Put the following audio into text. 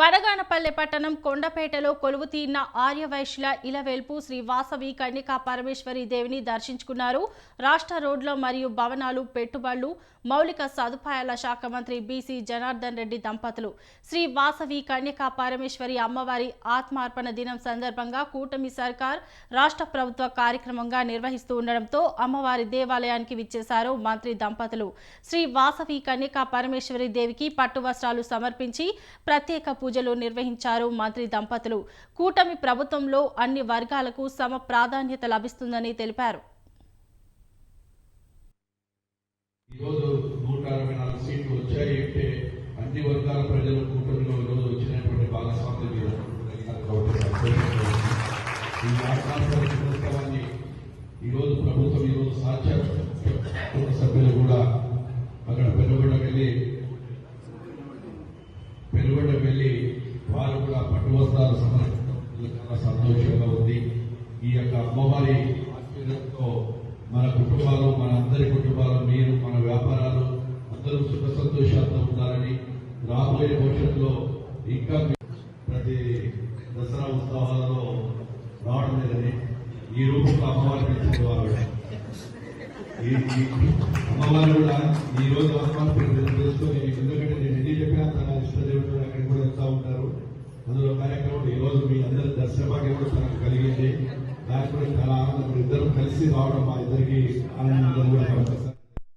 బడగానపల్లె పట్టణం కొండపేటలో కొలువు తీరిన ఆర్యవైశ్యుల ఇలవెల్పు శ్రీ వాసవి కన్యకా పరమేశ్వరి దేవిని దర్శించుకున్నారు. రాష్ట్ర రోడ్ల మరియు భవనాలు పెట్టుబడులు మౌలిక సదుపాయాల శాఖ మంత్రి బీసీ జనార్దన్ రెడ్డి దంపతులు. శ్రీ వాసవి కన్యకా పరమేశ్వరి అమ్మవారి ఆత్మార్పణ దినం సందర్భంగా కూటమి సర్కార్ రాష్ట్ర ప్రభుత్వ కార్యక్రమంగా నిర్వహిస్తూ ఉండడంతో అమ్మవారి దేవాలయానికి విచ్చేశారు మంత్రి దంపతులు. శ్రీ వాసవి కన్యకా పరమేశ్వరి దేవికి పట్టు వస్త్రాలు సమర్పించి ప్రత్యేక పూజలు నిర్వహించారు మంత్రి దంపతులు. కూటమి ప్రభుత్వంలో అన్ని వర్గాలకు సమ ప్రాధాన్యత లభిస్తుందని తెలిపారు. ఈరోజు నూట అరవై నాలుగు సీట్లు వచ్చాయి అంటే అన్ని వర్గాల ప్రజలు కూటమిలో ఈరోజు వచ్చినటువంటి భాగస్వామ్యం ఈ ఈరోజు ప్రభుత్వం ఈరోజు సాధ్యం పెనుగొండకు వెళ్ళి వాళ్ళు కూడా పట్టు వస్త్రాలు సమర్పించడం చాలా సంతోషంగా ఉంది. ఈ యొక్క అమ్మవారి ఆశీర్వాదంతో మన కుటుంబాలు మన అందరి కుటుంబాలు మీరు మన వ్యాపారాలు అందరూ సుఖ సంతోషాలతో ఉండాలని రాబోయే భవిష్యత్తులో ఇంకా ప్రతి దసరా ఉత్సవాలలో రావడం లేదని ఈ రూపంలో అమ్మవారి పిలిచిన వారు అమ్మవారు కూడా ఈ రోజు అమ్మవారి పేరు దర్శన భాగ్యం కూడా తనకు కలిగింది దానికి కూడా చాలా ఆనందం ఇద్దరు కలిసి రావడం మా ఇద్దరికి ఆనందం కూడా కలుగుతుంది